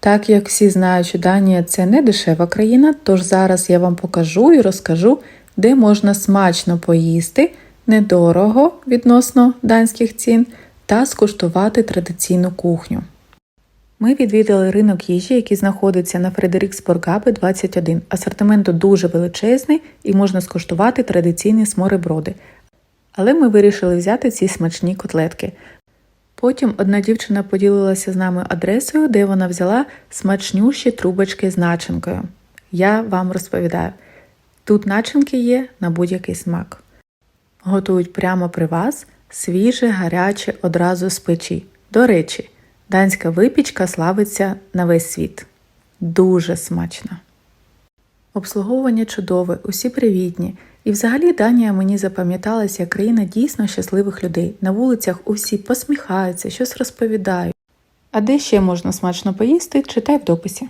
Так як всі знають, що Данія це не дешева країна, тож зараз я вам покажу і розкажу, де можна смачно поїсти, недорого відносно данських цін, та скуштувати традиційну кухню. Ми відвідали ринок їжі, який знаходиться на Фредеріксборгабе 21. Асортимент дуже величезний і можна скуштувати традиційні смореброди. Але ми вирішили взяти ці смачні котлетки. Потім одна дівчина поділилася з нами адресою, де вона взяла смачнющі трубочки з начинкою. Я вам розповідаю: тут начинки є на будь-який смак. Готують прямо при вас свіже, гаряче одразу з печі. До речі, данська випічка славиться на весь світ. Дуже смачно. Обслуговування чудове, усі привітні. І взагалі Данія мені запам'яталася як країна дійсно щасливих людей. На вулицях усі посміхаються, щось розповідають. А де ще можна смачно поїсти, читай в дописі.